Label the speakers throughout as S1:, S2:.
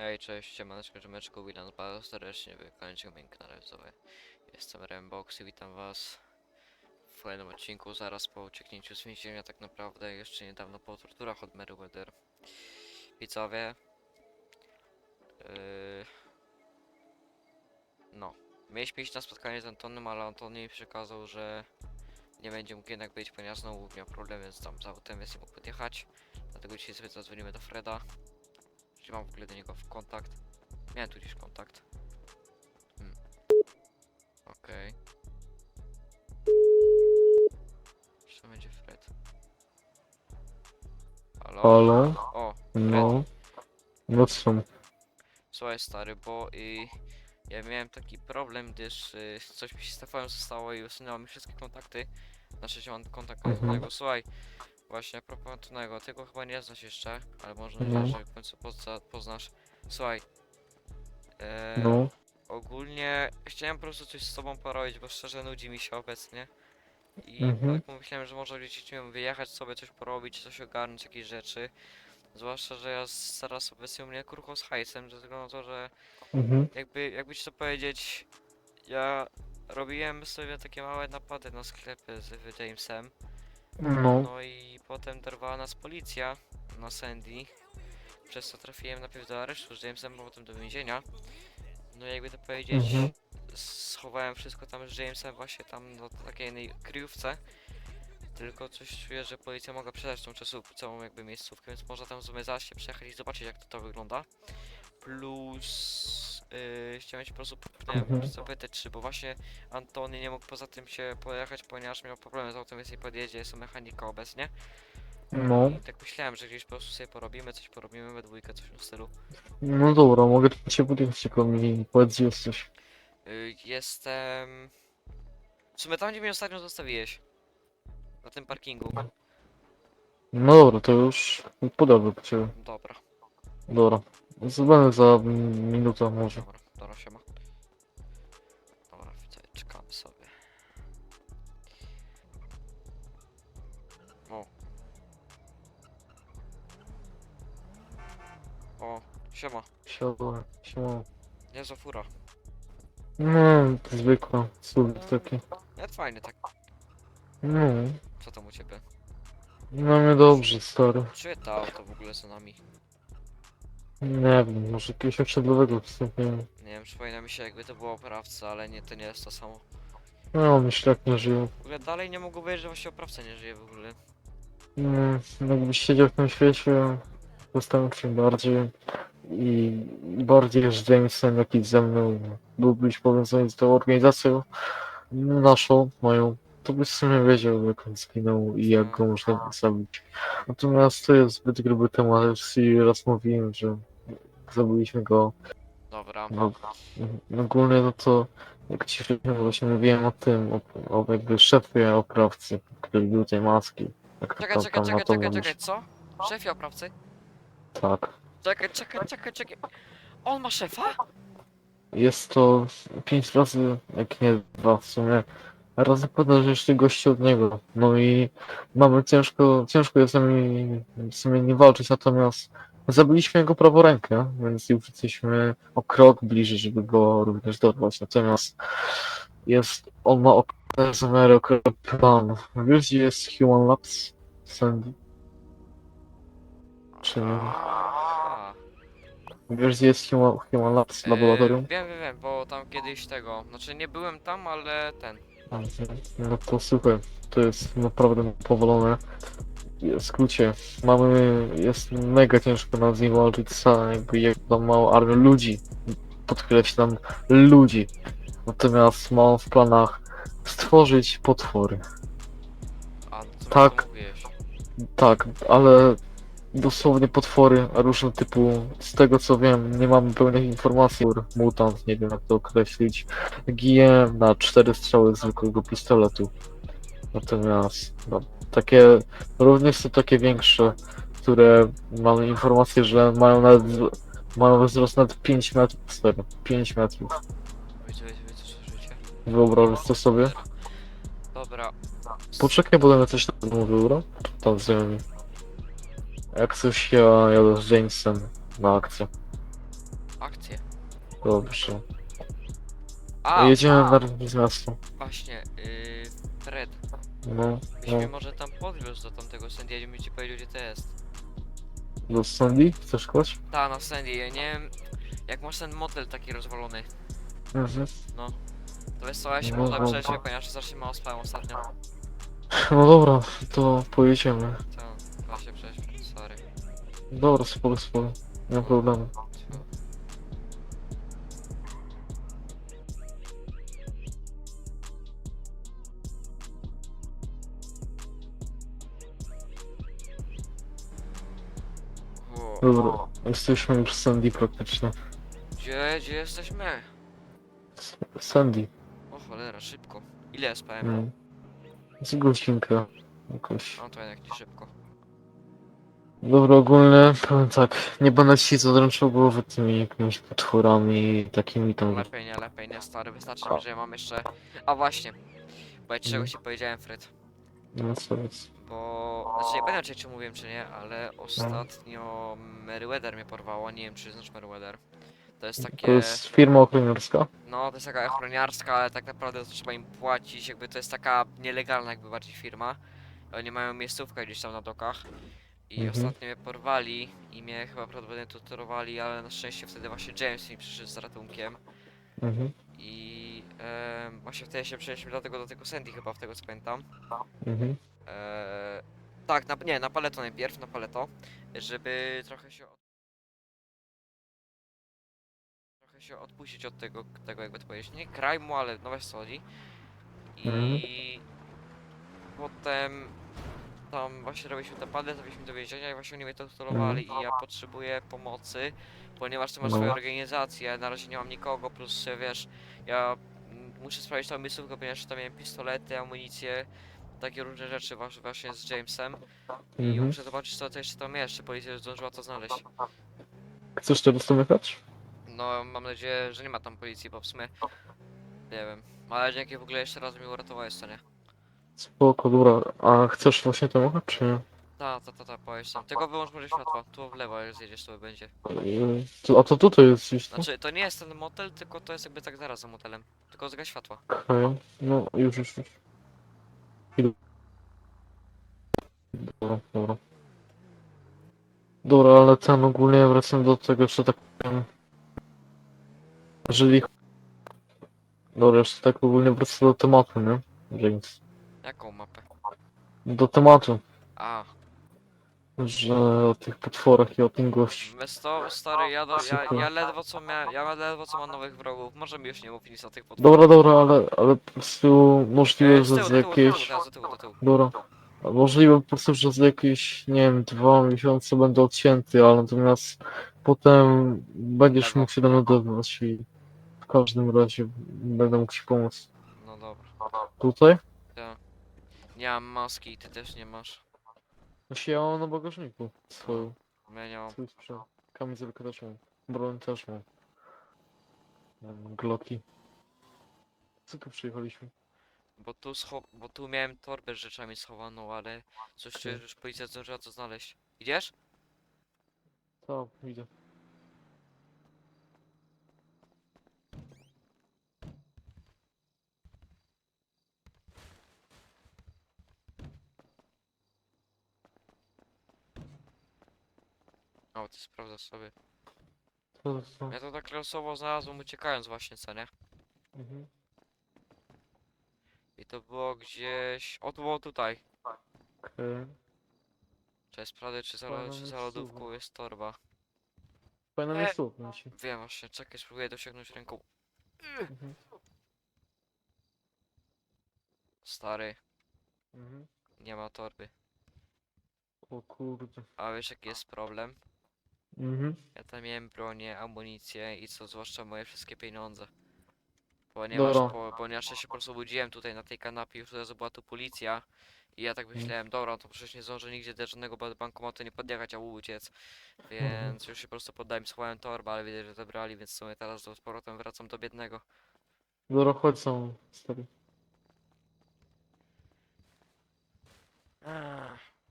S1: Hej, cześć, siemaneczko, Rzymeczko, witam bardzo serdecznie w końcu moim kanale widzowie. Jestem Rembox i witam was w kolejnym odcinku, zaraz po ucieknięciu z więzienia, tak naprawdę jeszcze niedawno po torturach od Meriwether. Widzowie, yy... no, mieliśmy iść na spotkanie z Antonem, ale Antony mi przekazał, że nie będzie mógł jednak być, ponieważ znowu miał problemy z tam z autem, więc nie mógł podjechać. Dlatego dzisiaj sobie zadzwonimy do Freda. Czy mam w ogóle do niego w kontakt? Miałem tu gdzieś kontakt. Hmm. Okej. Czy to będzie Fred? Halo?
S2: Halo?
S1: O,
S2: No. No co?
S1: słuchaj stary, bo i ja miałem taki problem, gdyż y, coś mi się z TVN zostało i usunęło mi wszystkie kontakty. Znaczy, że mam kontakt
S2: Mhm.
S1: Antonego. Słuchaj, właśnie a propos Antonego, ty go chyba nie znasz jeszcze, ale może
S2: No.
S1: że w końcu pozna, poznasz. Słuchaj, e,
S2: No.
S1: ogólnie chciałem po prostu coś z tobą porobić, bo szczerze nudzi mi się obecnie. I
S2: Mhm.
S1: tak pomyślałem, że może gdzieś nie wiem, wyjechać sobie, coś porobić, coś ogarnąć, jakieś rzeczy. Zwłaszcza, że ja z- teraz obecnie u mnie krucho z hajsem, ze względu na to, że
S2: Mhm.
S1: jakby, jakby ci to powiedzieć, ja robiłem sobie takie małe napady na sklepy z Jamesem.
S2: No.
S1: No i potem dorwała nas policja na Sandy. Przez co trafiłem najpierw do aresztu z Jamesem, a potem do więzienia. No i jakby to powiedzieć,
S2: Mhm.
S1: schowałem wszystko tam z Jamesem właśnie tam na takiej jednej kryjówce. Tylko coś czuję, że policja mogła przydać tą czasu, całą jakby miejscówkę, więc można tam sobie zaraz się przejechać i zobaczyć jak to, to wygląda. Plus yy, chciałem się po prostu nie wiem,
S2: Mhm.
S1: zapytać, czy bo właśnie Antony nie mógł poza tym się pojechać, ponieważ miał problemy z autem, więc nie podjedzie, jest to mechanika obecnie.
S2: No.
S1: I tak myślałem, że gdzieś po prostu sobie porobimy, coś porobimy we dwójkę, coś w tym stylu.
S2: No dobra, mogę cię podjechać, tylko mi powiedz gdzie jesteś.
S1: Yy, jestem... W sumie tam, gdzie mnie ostatnio zostawiłeś. Na tym parkingu.
S2: No dobra, to już podobę po ciebie.
S1: Dobra,
S2: Dobra. Zobaczę za minutę może.
S1: dobra, dobra, siema. Dobra, widzę, czekamy sobie. O. O, siema.
S2: Siadłem, siadłem.
S1: Niezła fura.
S2: No, to zwykła, słowik taki.
S1: Nawet fajny, tak.
S2: No.
S1: Co tam u ciebie?
S2: No mnie dobrze, stary.
S1: Czy to auto w ogóle za nami?
S2: Nie wiem, może jakiegoś osiedlowego wstępnie.
S1: Nie wiem, przypomina mi się jakby to było oprawca, ale nie, to nie jest to samo.
S2: No, myślę jak nie żyją.
S1: W ogóle dalej nie mogło wiedzieć, że właśnie oprawca nie żyje w ogóle.
S2: No, jakbyś siedział w tym świecie, zastanawiam bardziej i bardziej z Jamesem, jak i ze mną byłbyś powiązany z tą organizacją naszą, moją, to byś w sumie wiedział, jak on zginął i jak go można zabić. Natomiast to jest zbyt gruby temat, już raz mówiłem, że zabiliśmy go.
S1: Dobra.
S2: No, ogólnie no to, jak ci właśnie mówiłem o tym, o, o jakby szefie oprawcy, który był tej maski. Jak
S1: Czekaj,
S2: to
S1: czekaj,
S2: tam na
S1: czekaj,
S2: to
S1: czekaj,
S2: mówisz.
S1: czekaj, co? Szefie oprawcy?
S2: Tak.
S1: Czekaj, czekaj, czekaj, czekaj. On ma szefa?
S2: Jest to pięć razy, jak nie dwa w sumie, razy potężniejszy gości od niego. No i mamy ciężko, ciężko jest z nami w sumie nie walczyć, natomiast zabiliśmy jego prawą rękę, więc już jesteśmy o krok bliżej, żeby go również dorwać. Natomiast jest, on ma określony plan. Wiesz, gdzie jest Human Labs? Sandy? Czy Wiesz, gdzie jest Human, Human Labs
S1: e,
S2: laboratorium?
S1: Wiem, wiem, wiem, bo tam kiedyś tego. Znaczy nie byłem tam, ale ten.
S2: No to słuchaj, to jest naprawdę powolone. W skrócie, mamy, jest mega ciężko nam z nim walczyć, sam jakby jak tam małą armię ludzi, podkreślam, ludzi. Natomiast mam w planach stworzyć potwory.
S1: A, co
S2: Tak.
S1: tak. mówiłeś?
S2: Tak, ale dosłownie potwory różnego typu, z tego co wiem, nie mamy pełnych informacji, mutant, nie wiem jak to określić, giję na cztery strzały z zwykłego pistoletu. Natomiast no, takie, również są takie większe, które mamy informację, że mają nawet, mają wzrost nawet 5 metrów, stary, 5 metrów.
S1: Wiecie, wiecie, wiecie, co życie?
S2: Wyobrażasz to sobie?
S1: Dobra.
S2: Poczekaj, bo będę coś tam mówił, dobra? Tam z Jak coś ja jadę z Jamesem na akcję.
S1: akcję.
S2: Dobrze.
S1: A,
S2: Jedziemy
S1: a,
S2: na z miasta.
S1: właśnie, yy, Fred,
S2: No,
S1: byś
S2: no.
S1: mnie może tam podwiózł do tamtego Sandy, ja bym ci powiedział gdzie to jest.
S2: Do Sandy? Chcesz kłaść?
S1: Ta, na Sandy, ja nie wiem, jak masz ten motel taki rozwalony,
S2: Mhm.
S1: to wiesz co, ja się
S2: No, no,
S1: przejść,
S2: no.
S1: ponieważ strasznie mało spałem ostatnio.
S2: No dobra, to pojedziemy.
S1: To, chyba się przejść, sorry.
S2: Dobra, spoko, spoko. Nie ma problemu.
S1: Wo-
S2: Dobra, jesteśmy już w Sandy praktycznie.
S1: Gdzie, gdzie jesteśmy?
S2: S- Sandy.
S1: O cholera, szybko. Ile spałem?
S2: Mm. Z godzinkę. Jakoś.
S1: No to jednak nie szybko.
S2: Dobra, ogólnie powiem tak, nie będę ci zadręczał głowy tymi jakimiś potworami takimi tam.
S1: Lepiej nie, lepiej nie, stary. Wystarczy mi, że ja mam jeszcze... A właśnie. Bo ja ci
S2: Mhm.
S1: czegoś ci powiedziałem, Fred.
S2: No co jest.
S1: Bo... Znaczy nie pamiętam, czy, mówiłem, czy nie, ale ostatnio Meriwether mnie porwało. Nie wiem, czy znasz Meriwether. To jest
S2: To
S1: takie...
S2: jest firma ochroniarska?
S1: No, to jest taka ochroniarska, ale tak naprawdę to trzeba im płacić, jakby to jest taka nielegalna jakby bardziej firma. Oni mają miejscówkę gdzieś tam na dokach. I
S2: Mhm.
S1: ostatnio mnie porwali i mnie chyba prawdopodobnie torturowali, ale na szczęście wtedy właśnie James mi przyszedł z ratunkiem.
S2: Mhm.
S1: I em, właśnie wtedy się przenieśliśmy dlatego do tego Sandy chyba, w tego co pamiętam.
S2: Mhm.
S1: Eee, tak, na, nie, na paleto najpierw, na paleto, żeby trochę się... od- Trochę się odpuścić od tego, tego jakby to powiedzieć, nie krajmu, ale no weź co chodzi. I potem tam właśnie robiliśmy te palet, robiliśmy do więzienia i właśnie oni mnie torturowali i ja potrzebuję pomocy, ponieważ ty masz
S2: No.
S1: swoją organizację, ja na razie nie mam nikogo, plus że wiesz, ja muszę sprawdzić tą miejscówkę, ponieważ tam miałem pistolety, amunicję, takie różne rzeczy właśnie z Jamesem i
S2: Mhm.
S1: muszę zobaczyć co to jeszcze tam jest, czy policja zdążyła to znaleźć.
S2: Chcesz teraz tam jechać?
S1: No mam nadzieję, że nie ma tam policji, bo w sumie nie wiem, ale dzięki w ogóle jeszcze raz mi uratowałeś, co nie?
S2: Spoko, dobra. A chcesz właśnie tam jechać, czy nie?
S1: Ta, ta, ta, ta, tam. Tylko wyłącz może światła, tu w lewo jak zjedziesz to będzie.
S2: Yy, to- A to tutaj jest gdzieś?
S1: Znaczy, to nie jest ten motel, tylko to jest jakby tak zaraz za motelem. Tylko zgaś światła.
S2: Okej, no już, już, już. Idę. Dobra, dobra. Dobra, ale ten ogólnie wracam do tego, że tak powiem. Jeżeli... Dobra, jeszcze tak ogólnie wracam do tematu, nie? James.
S1: Jaką mapę?
S2: Do tematu,
S1: A,
S2: że o tych potworach i o tym gościu.
S1: bez to, stary, ja, do, ja, ja ledwo co miałem, ja ledwo co mam nowych wrogów. Może mi już nie mów nic o tych potworach.
S2: Dobra, dobra, ale, ale po prostu możliwe, że z jakiejś...
S1: teraz do tyłu, do tyłu.
S2: Dobra. A Możliwe po prostu, że za jakieś, nie wiem, dwa miesiące będę odcięty, ale natomiast potem będziesz mógł się do mnie odezwać i w każdym razie będę mógł ci pomóc.
S1: No dobra.
S2: Tutaj?
S1: Nie mam maski i ty też nie masz.
S2: Właśnie ja mam na bagażniku swoją,
S1: Ja nie mam.
S2: swój sprzęt. Kamizelkę też mam. Broń też mam. Mam Glocki. Co tu przyjechaliśmy?
S1: Bo tu scho bo tu miałem torbę z rzeczami schowaną, ale coś że już policja zdążyła to znaleźć. Idziesz?
S2: Tak, widzę.
S1: O, ty sprawdzasz sobie.
S2: To, to.
S1: Ja to tak losowo znalazłem uciekając właśnie, co nie?
S2: Mhm.
S1: I to było gdzieś... O, to było tutaj.
S2: Okej.
S1: Cześć, sprawdzę czy za, czy za lodówką jest torba.
S2: Fajna
S1: E.
S2: ci.
S1: Wiem właśnie, czekaj, spróbuję dosięgnąć ręką.
S2: Mhm.
S1: Stary,
S2: Mhm.
S1: nie ma torby.
S2: O kurde.
S1: A wiesz jaki jest problem?
S2: Mhm.
S1: Ja tam miałem bronię, amunicję i co zwłaszcza moje wszystkie pieniądze. Ponieważ,
S2: Dobra.
S1: po, ponieważ ja się po prostu budziłem tutaj na tej kanapie, już teraz była tu policja. I ja tak
S2: Mhm.
S1: myślałem, dobra, to przecież nie zdążę nigdzie do żadnego ba- bankomatu nie podjechać, a uciec. Więc już się po prostu poddałem, schowałem torbę, ale widzę, że zabrali, więc w sumie teraz z powrotem wracam do biednego.
S2: Dobra, chodź sam, stary.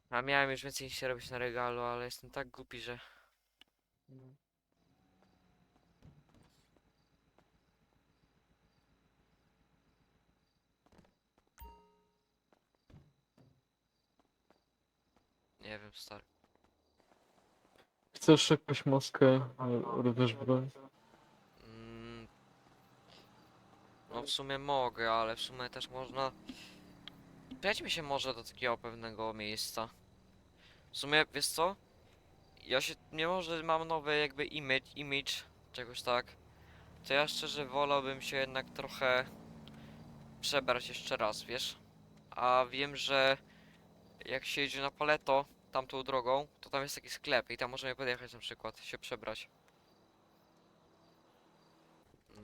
S1: A miałem już więcej niż się robić na regalu, ale jestem tak głupi, że... No. Nie wiem, stary.
S2: Chcesz jakąś maskę, ale również broń?
S1: Mm. No w sumie mogę, ale w sumie też można... Przejdźmy się może do takiego pewnego miejsca. W sumie, wiesz co? Ja się, mimo że mam nowy jakby image, image czegoś tak, to ja szczerze wolałbym się jednak trochę przebrać jeszcze raz, wiesz? A wiem, że jak się jedzie na paleto tamtą drogą, to tam jest taki sklep i tam możemy podjechać na przykład, się przebrać.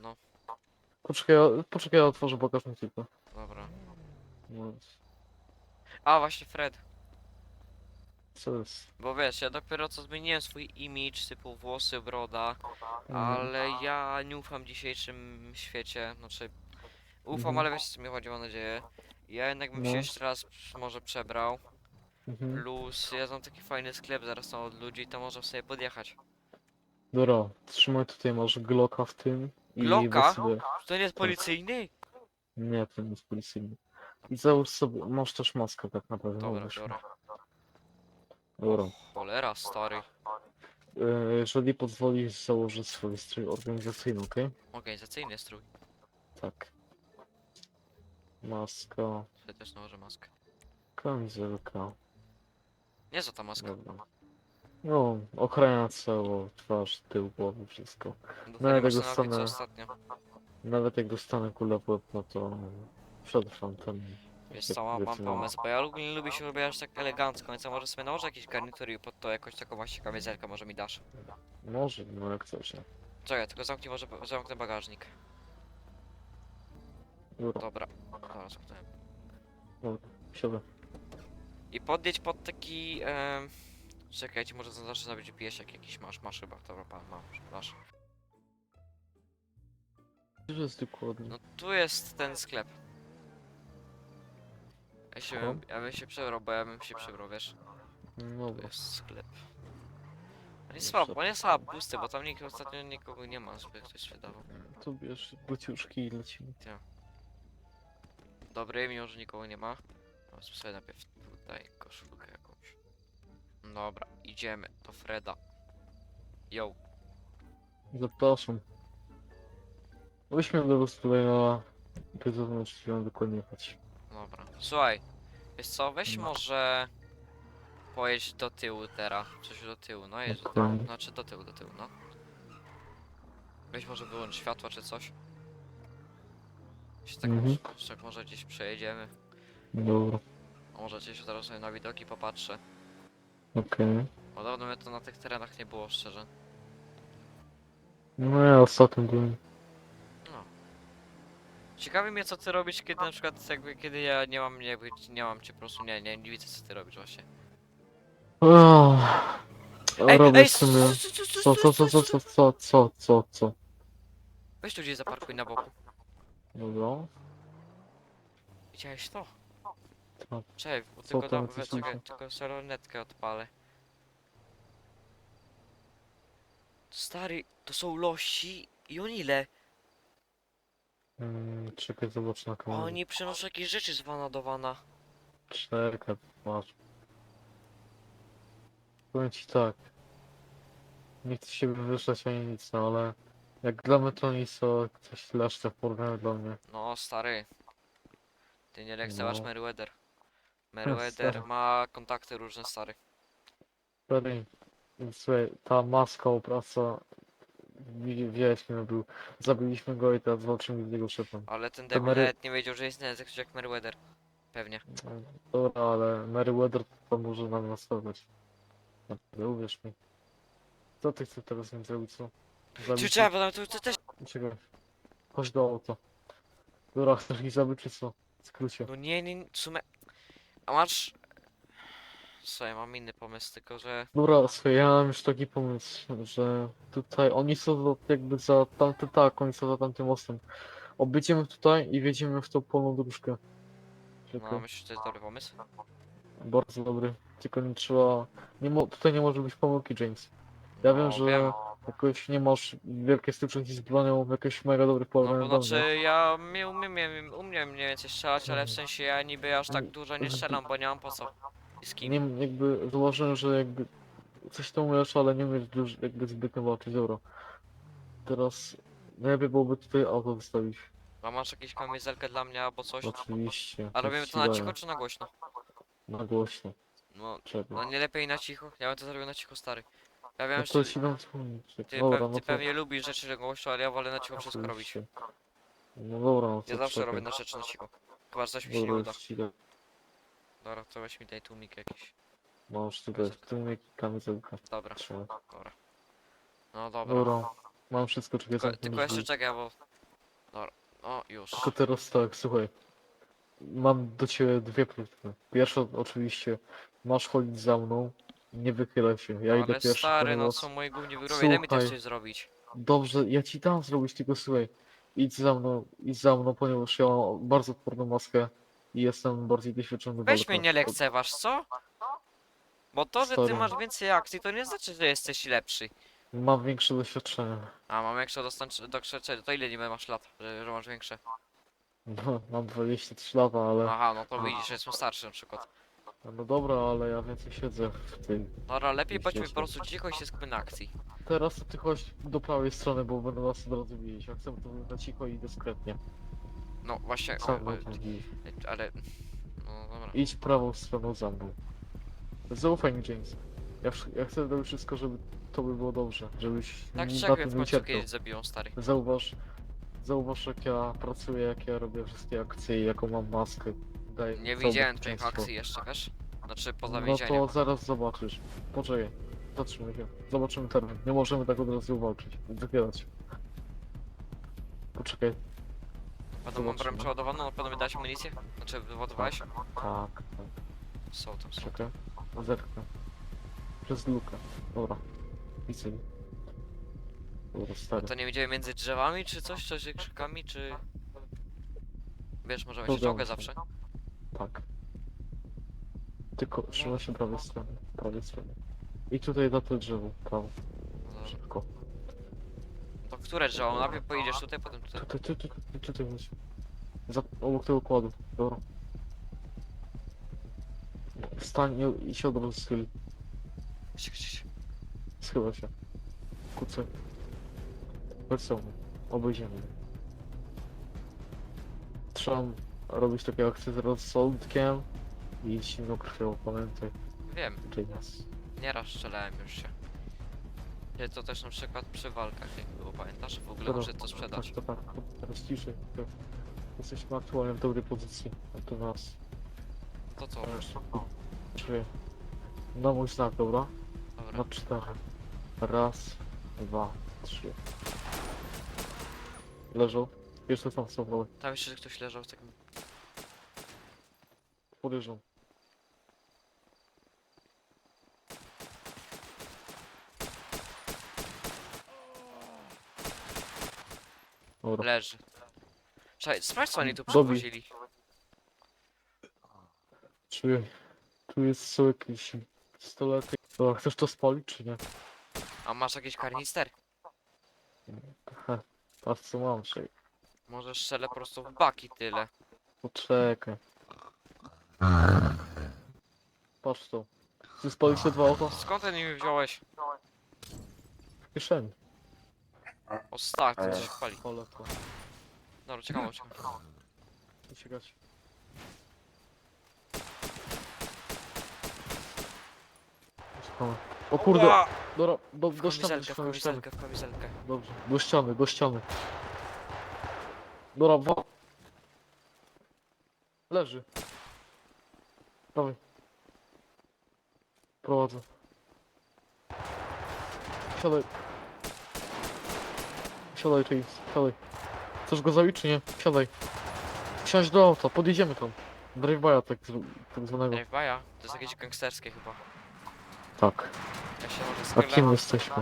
S1: No,
S2: Poczekaj, ja- poczekaj, ja otworzę bagażnik tylko.
S1: dobra.
S2: No,
S1: A właśnie Fred,
S2: jest?
S1: bo wiesz, ja dopiero co zmieniłem swój image typu włosy, broda,
S2: Mm,
S1: ale ja nie ufam dzisiejszym świecie, znaczy ufam,
S2: Mhm.
S1: ale wiesz co mi chodzi, mam nadzieję. Ja jednak bym się
S2: No.
S1: jeszcze raz może przebrał,
S2: Mhm.
S1: plus ja znam taki fajny sklep zaraz tam od ludzi, to może sobie podjechać.
S2: Dobra, trzymaj tutaj, masz Glocka w tym. i
S1: Glocka?
S2: weź Sobie...
S1: To nie jest policyjny?
S2: Nie, to nie jest policyjny. I załóż sobie, masz też maskę tak naprawdę.
S1: Dobra, biorę.
S2: Dobra.
S1: Cholera, stary.
S2: E, Jeżeli pozwolisz, założę swój strój organizacyjny, okej?
S1: Organizacyjny strój.
S2: Tak. Maska,
S1: Sobie też nałożę maskę.
S2: kamizelka.
S1: Nie za ta maska.
S2: Dobra. No, ochrania całą twarz, tył, głowy, wszystko.
S1: Do
S2: No, ja
S1: tego co ostatnio.
S2: Nawet jak dostanę kulę w łeb, no to przetrwam ten.
S1: Wiesz co, mam, mam
S2: powiedzmy,
S1: pomysł, bo ja lubię, lubię się ubierać tak elegancko, więc ja może sobie nałożę jakiś garnitur i pod to jakąś taką właśnie kamizelkę może mi dasz.
S2: Może, no jak chcesz, nie?
S1: Czekaj, tylko zamknij może, zamknę bagażnik.
S2: Dobra,
S1: Dobra, dobra, zamknąłem.
S2: siadę.
S1: I podjedź pod taki, em... Czekajcie, może zacznę zrobić piesiek jakiś masz, masz chyba, dobra pan, masz, masz.
S2: Gdzie jest dokładnie?
S1: No tu jest ten sklep. Ja się, bym- ja bym się przebrał, bo ja bym się przebrał, wiesz.
S2: No dobra.
S1: jest sklep. Jest
S2: No
S1: słabo, jest słabo pusty, bo tam nikt, ostatnio nikogo nie ma, żeby ktoś sprzedawał.
S2: Tu bierz buciuszki i lecimy.
S1: Dobry, mimo że nikogo nie ma. Zobaczmy sobie najpierw tutaj koszulkę jakąś. Dobra, idziemy do Freda. Yo,
S2: Zapraszam. Weźmy do rozplaya. Ty zaznacz, gdzie mam dokładnie jechać.
S1: Dobra. Słuchaj, wiesz co, weź
S2: No.
S1: może pojedź do tyłu teraz. Coś do tyłu, no jedź do
S2: Okej.
S1: tyłu. Znaczy do tyłu, do tyłu, no. Weź może wyłącz światła czy coś. Się tak,
S2: Mhm.
S1: może, tak może gdzieś przejedziemy.
S2: Dobra,
S1: A może gdzieś sobie na widoki popatrzę.
S2: okej.
S1: Bo dawno mnie to na tych terenach nie było, szczerze.
S2: No ja ostatnio byłem.
S1: No. Ciekawi mnie co ty robisz, kiedy na przykład jakby kiedy ja nie mam jakby nie mam cię po prostu nie, nie, nie widzę co ty robisz właśnie.
S2: Oh. Robię Co, co, co, co, co, co, co, co, co?
S1: Weź tu gdzieś zaparkuj na boku.
S2: Dobra.
S1: Widziałeś to?
S2: Tak.
S1: Czekaj, bo tylko
S2: tam, co
S1: czekaj, tylko salonetkę odpalę. Stary, to są lości i on ile?
S2: Mm, czekaj, zobacz na kamerę.
S1: Oni przynoszą jakieś rzeczy z wana do wana.
S2: Czekaj, masz. Powiem ci tak. Nie chcę się wywyższać ani nic, no ale... Jak dla mnie to nic, to coś leszcze w porównaniu dla mnie.
S1: No stary. Ty nie lekceważ
S2: No.
S1: Meriwether. Meriwether
S2: stary.
S1: ma kontakty różne stary.
S2: Stary, słuchaj, ta maska opraca... wi- Widziałeś, kim był. Zabiliśmy go i teraz walczymy z jego szefem.
S1: Ale ten debil
S2: Mary-
S1: nawet nie wiedział, że jest ten jak Meriwether. Pewnie.
S2: Dobra, ale Meriwether to może nam nastawiać. Naprawdę, uwierz mi. Co ty chcesz teraz z nim zrobić, co?
S1: Czy
S2: Zabić
S1: trzeba, bo tam to, to też.
S2: Czekaj. Chodź do auta. Dobra, chcesz ich zabić czy co? W skrócie.
S1: No nie, nie, w sumie. A masz. Słuchaj, mam inny pomysł, tylko że.
S2: Dobra, słuchaj, ja mam już taki pomysł, że tutaj oni są za- jakby za tamtym, tak, oni są za tamtym mostem. Obejdziemy tutaj i wjedziemy w tą polną dróżkę. Czekaj,
S1: No myślisz, że to jest dobry pomysł?
S2: bardzo dobry. Tylko nie trzeba, nie mo... tutaj nie może być pomyłki, James. Ja wiem,
S1: No,
S2: że jakoś nie masz wielkiej styczności z bronią, jakoś mega dobry
S1: No bo znaczy ja mnie umiem, umiem, umiem mniej więcej strzelać, ale w sensie ja niby aż tak dużo nie strzelam, bo nie mam po co. I z kim?
S2: Nie wiem, jakby założyłem, że jakby coś tam umiesz, ale nie umiesz dużo, jakby zbytnio walczyć, dobra. Teraz najlepiej byłoby tutaj auto wystawić.
S1: A masz jakąś kamizelkę dla mnie albo coś?
S2: Oczywiście.
S1: A robimy to na cicho czy na głośno?
S2: Na głośno.
S1: No,
S2: Czego?
S1: no nie lepiej na cicho? Ja bym to zrobił na cicho, stary. Ja wiem,
S2: No
S1: że
S2: to ci dam słowniczek.
S1: ty,
S2: Dobra,
S1: pe
S2: no
S1: ty
S2: to...
S1: pewnie lubisz rzeczy na głośno, ale ja wolę na cicho wszystko robić.
S2: oczywiście. No dobra, no to
S1: Ja zawsze
S2: czekaj.
S1: robię na rzeczy na cicho. Chyba, że coś mi się nie
S2: Dobra,
S1: uda. Dobra, to weź mi daj tłumik jakiś.
S2: Masz tutaj w tym kamizelkę.
S1: Dobra,
S2: Trzymaj.
S1: dobra. No dobra.
S2: Dobra, mam wszystko, czekaj,
S1: Tylko, tylko jeszcze czekaj, bo... Dobra. O, już.
S2: Tylko teraz tak, słuchaj. Mam do ciebie dwie prośby. Pierwsza oczywiście, masz chodzić za mną, nie wychylaj się. Ja idę
S1: Ale
S2: pierwszy,
S1: stary, no
S2: ponieważ...
S1: są moi główni wrogowie, daj mi też
S2: Słuchaj.
S1: coś zrobić.
S2: Dobrze, ja ci dam zrobić, tylko słuchaj. Idź za mną, idź za mną, ponieważ ja mam bardzo odporną maskę i jestem bardziej doświadczony
S1: Weź mnie nie lekceważ, co? Bo to, że ty masz więcej akcji, to nie znaczy, że jesteś lepszy.
S2: Mam większe doświadczenie.
S1: A, mam większe dostępcze- doświadczenie, to ile niby masz lat, że, że masz większe?
S2: No, mam 23 lata, ale...
S1: Aha, no to widzisz, że jestem starszy na przykład.
S2: No dobra, ale ja więcej siedzę w tej...
S1: Dobra, lepiej bądźmy po prostu cicho i się skupmy na akcji.
S2: Teraz to ty chodź do prawej strony, bo będę nas od razu widzieć. Ja chcę to na cicho i dyskretnie.
S1: No właśnie, o, o,
S2: będę widzieć.
S1: ale... No dobra.
S2: Idź prawą stroną za mną. Zaufaj mi, James. Ja, wsz- ja chcę zrobić wszystko, żeby to by było dobrze, żebyś
S1: Tak czy
S2: na tym
S1: w
S2: nie
S1: końcu
S2: cierpiał.
S1: kiedyś zabiją, stary.
S2: Zauważ, zauważ jak ja pracuję, jak ja robię wszystkie akcje i jaką mam maskę. Daję
S1: Nie
S2: całe
S1: widziałem twoich
S2: bezpieczeństwo.
S1: akcji jeszcze, wiesz? Znaczy poza
S2: No
S1: więzieniem.
S2: to zaraz zobaczysz. Poczekaj. Zatrzymaj się. Zobaczymy teren. Nie możemy tak od razu walczyć. Wychylać. Poczekaj.
S1: Będą mam broń
S2: zobaczymy.
S1: przeładowaną, mi dałeś amunicję? Znaczy wyładowałeś?
S2: Tak, tak.
S1: Są tam, są.
S2: Czekaj. Zerknę. Przez lukę. Dobra. Widzę. Dobra, stary.
S1: to nie będziemy między drzewami, czy coś, coś z krzykami, czy... Wiesz, możemy się
S2: Dobra.
S1: czołgać zawsze.
S2: Tak. Tylko trzymaj się prawej strony. Prawej strony. I tutaj na to drzewo. Prawo.
S1: Dobrze.
S2: Szybko.
S1: To które drzewo? Najpierw pojedziesz tutaj, potem tutaj.
S2: Tutaj, tutaj, tutaj, tutaj chodź. Za, obok tego kładu. Dobra. Wstań i- i się od razu schyl.
S1: Cicho, cicho.
S2: Schyla się. Za mną. Obejdziemy. Trzeba robić takie akcje z rozsądkiem i zimną krwią, pamiętaj.
S1: Wiem,
S2: James.
S1: nieraz strzelałem już się. Nie, to też na przykład przy walkach jak było, pamiętasz? W ogóle muszę to sprzedać.
S2: Tak, to tak. Teraz ciszej. tak. Jesteśmy aktualnie w dobrej pozycji. A to nas.
S1: To co?
S2: Czuję. Na mój znak, dobra?
S1: Dobra.
S2: Na cztery. Raz, dwa, trzy. Leżą. Jeszcze tam są małe.
S1: Tam jeszcze ktoś leżał w takim...
S2: Podejrzą. Dobra.
S1: Leży. Czekaj, sprawdź co oni tu
S2: Dobij.
S1: przywozili.
S2: Czuję. Tu jest są jakieś pistolety. Dobra, chcesz to spalić, czy nie?
S1: A masz jakiś karnister?
S2: He, patrz co mam, czekaj.
S1: Może strzelę po prostu w baki tyle.
S2: Poczekaj. Patrz to. Chcesz spalić te dwa auta?
S1: Skąd ty nimi wziąłeś?
S2: W kieszeni.
S1: O stach, to coś pali.
S2: To.
S1: Dobra, czekam, czekam.
S2: Uciekać. Uciekamy. O kurde!
S1: Ła!
S2: Dobra, do,
S1: W
S2: do ściany,
S1: kamizelkę,
S2: do
S1: w
S2: ściany, do ściany.
S1: kamizelkę, w kamizelkę.
S2: Dobrze, do ściany, do ściany. Dobra, wa... Leży. Dawaj. Prowadzę. Siadaj. Siadaj, James, siadaj. Chcesz go zabić, czy nie? Siadaj. Wsiądź do auta, podjedziemy tam. Drive-by'a tak, zw- tak zwanego.
S1: Drive by'a? To jest jakieś gangsterskie chyba.
S2: Tak.
S1: Ja się może
S2: A kim jesteśmy?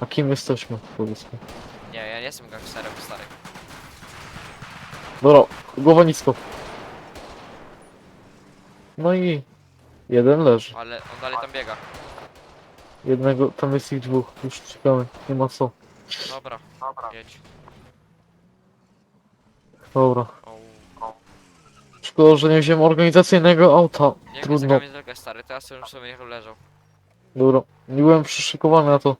S2: A kim jesteśmy, powiedzmy.
S1: Nie, ja nie jestem gangsterem, stary.
S2: Dobra, głowa nisko. No i jeden leży.
S1: Ale on dalej tam biega.
S2: Jednego, tam jest ich dwóch. Już czekamy, nie ma co.
S1: Dobra, jedź.
S2: Dobra,
S1: O,
S2: Szkoda, że nie wziąłem organizacyjnego auta.
S1: Jak
S2: Trudno.
S1: kamizelkę stary, teraz to już sobie niech leżał.
S2: Dobra. Nie byłem przyszykowany na to.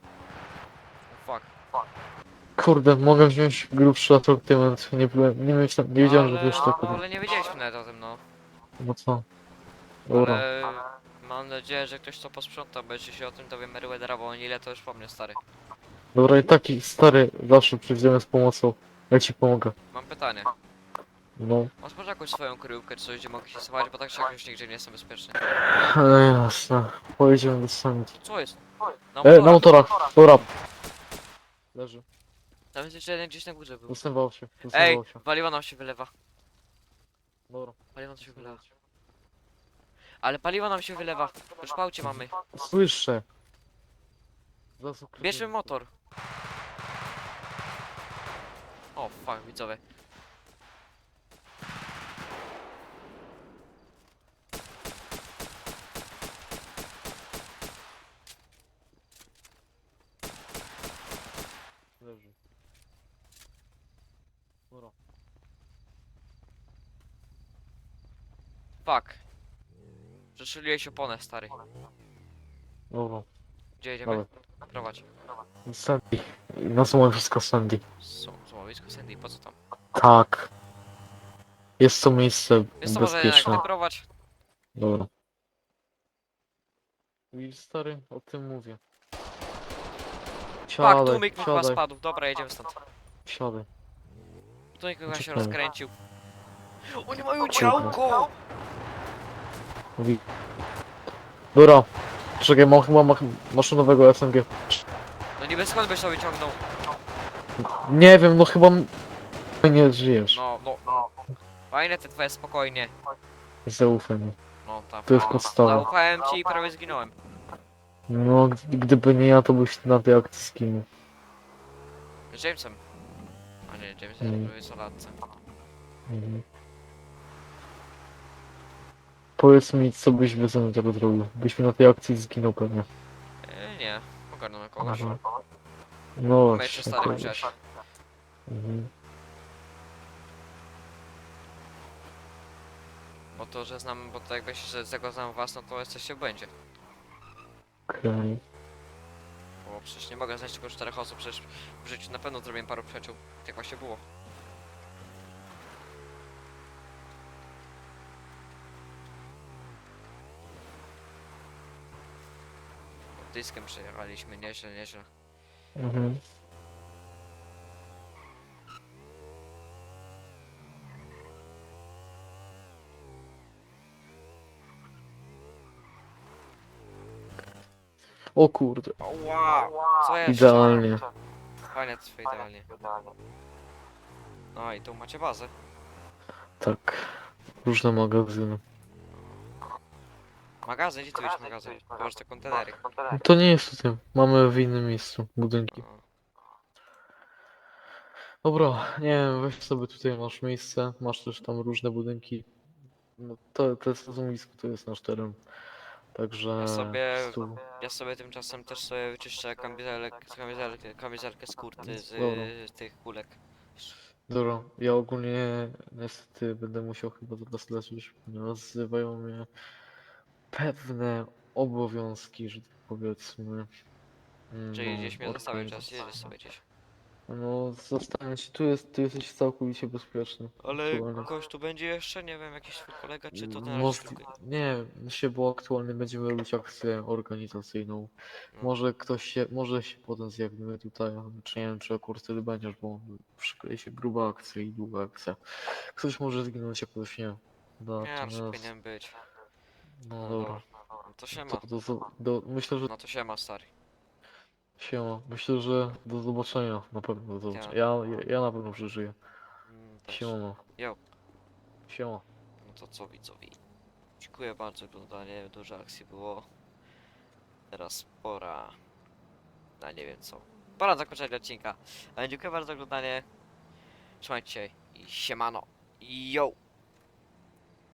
S1: Fuck.
S2: Kurde, mogę wziąć grubszy asortyment. Nie byłem, nie, myślałem, nie wiedziałem, że
S1: ale,
S2: wiesz tak.
S1: no, ale nie wiedzieliśmy nawet o tym, no.
S2: No co? Dobra.
S1: Ale mam nadzieję, że ktoś to posprząta, bo jeśli się o tym dowie Meriwethera, bo on ile to już po mnie stary.
S2: Dobra, i taki stary zawsze przyjdziemy z pomocą. Ja ci pomogę.
S1: Mam pytanie.
S2: No.
S1: Masz może jakąś swoją kryjówkę czy coś, gdzie mogę się schować, bo tak czy jak już nigdzie nie jestem bezpieczny.
S2: Ale jasne. Pojedziemy do Sandy.
S1: Co jest? Na
S2: E, na
S1: motorach.
S2: motorach. Dobra. Leży.
S1: Tam jest jeszcze jeden gdzieś na górze był.
S2: Występował się.
S1: Ej,
S2: się.
S1: paliwo nam się wylewa.
S2: Dobra.
S1: Paliwo nam się wylewa. Ale paliwo nam się wylewa. Już pałcie mamy.
S2: Słyszę. Zaraz.
S1: Bierzmy motor. O, fuck, widzowie.
S2: Leży. Dobra.
S1: Fuck. Przeszyliłeś oponę, stary.
S2: Dobra.
S1: Gdzie jedziemy?
S2: Dobra.
S1: Prowadź.
S2: Sandy. Na słuchowisko Sandy.
S1: Są, złomowisko Sandy, po co tam?
S2: Tak. Jest to miejsce
S1: Jest to może jednak
S2: bezpieczne.
S1: ty prowadź.
S2: Dobra. I stary, o tym mówię.
S1: Fuck,
S2: Siadaj,
S1: tłumik mi chyba
S2: siadaj,
S1: spadł. Dobra, jedziemy stąd.
S2: siadaj.
S1: Tłumik chyba się
S2: Czekamy.
S1: rozkręcił. Oni mają
S2: Czekaj.
S1: działko!
S2: Mówi. Dobra. Czekaj, mam chyba mach- maszynowego SMG.
S1: No niby skąd byś to wyciągnął?
S2: Nie wiem, no chyba m- nie żyjesz.
S1: No, no, no. Fajne te twoje spokojnie.
S2: Zaufaj mi.
S1: No, tam.
S2: To jest podstawa.
S1: Zaufałem ci i prawie zginąłem.
S2: No, g- gdyby nie ja, to byś na tej akcji skinął.
S1: Z Jamesem. A nie, James
S2: Mm.
S1: jest o latce.
S2: Mhm. Powiedz mi, co byś bez mnie tego zrobił. Byś mi na tej akcji zginął pewnie.
S1: E, nie, ogarnąłem kogoś.
S2: Aha. No
S1: jeszcze
S2: właśnie.
S1: stary
S2: kogoś.
S1: przyjaciel.
S2: Mhm.
S1: Bo to, że znam, bo to jak wiesz, że z tego znam was, no to jesteście w błędzie.
S2: Okej.
S1: Bo przecież nie mogę znaleźć tylko czterech osób, przecież w życiu na pewno zrobiłem paru przyjaciół. Tak właśnie było. Dyskiem przejechaliśmy, nieźle, nieźle.
S2: Mhm. O kurde,
S1: wow! Co jest?
S2: idealnie.
S1: Swoje idealnie. No i tu macie bazę.
S2: Tak. Różne magazyny.
S1: Magazyn, gdzie ty widzisz magazyn? Zobacz te kontenery.
S2: To nie jest tutaj. Mamy w innym miejscu budynki.
S1: No.
S2: Dobra, nie wiem, weź sobie tutaj masz miejsce, masz też tam różne budynki. No to, to jest rozumisko, to jest nasz teren. Także...
S1: Ja sobie-
S2: stu-
S1: Ja sobie tymczasem też sobie wyczyszczę kamizelek, kamizelkę, kamizelkę z kurty z,
S2: Dobra.
S1: z tych kulek.
S2: Dobra, ja ogólnie niestety będę musiał chyba do nas lecieć, ponieważ wzywają mnie pewne obowiązki, że tak powiedzmy.
S1: Czyli
S2: no,
S1: gdzieś mnie zostawię czas, jedziesz sobie gdzieś.
S2: No, zostałem się, tu jest, tu jesteś całkowicie bezpieczny.
S1: Ale
S2: aktualnie.
S1: kogoś tu będzie jeszcze, nie wiem, jakiś twój kolega, czy to razie tylko-
S2: Nie, się, bo aktualnie będziemy robić akcję organizacyjną.
S1: No.
S2: Może ktoś się, może się potem zjawimy tutaj, czy nie wiem, czy akurat wtedy będziesz, bo przyklei się gruba akcja i długa akcja. Ktoś może zginąć, a ktoś nie.
S1: Nie, raczej
S2: Natomiast,
S1: powinienem być.
S2: No dobra.
S1: No to się ma.
S2: To, to, do, myślę, że
S1: No to się ma, stary.
S2: siema. Myślę, że do zobaczenia. Na pewno do zobaczenia. Ja, ja, ja na pewno przeżyję.
S1: Mm, też.
S2: Siema.
S1: Jo.
S2: Siema.
S1: No to co widzowie? Dziękuję bardzo za oglądanie, dużo akcji było. Teraz pora na nie wiem co. Pora na zakończenie odcinka. Ale dziękuję bardzo za oglądanie. Trzymajcie się i siemano. Yo!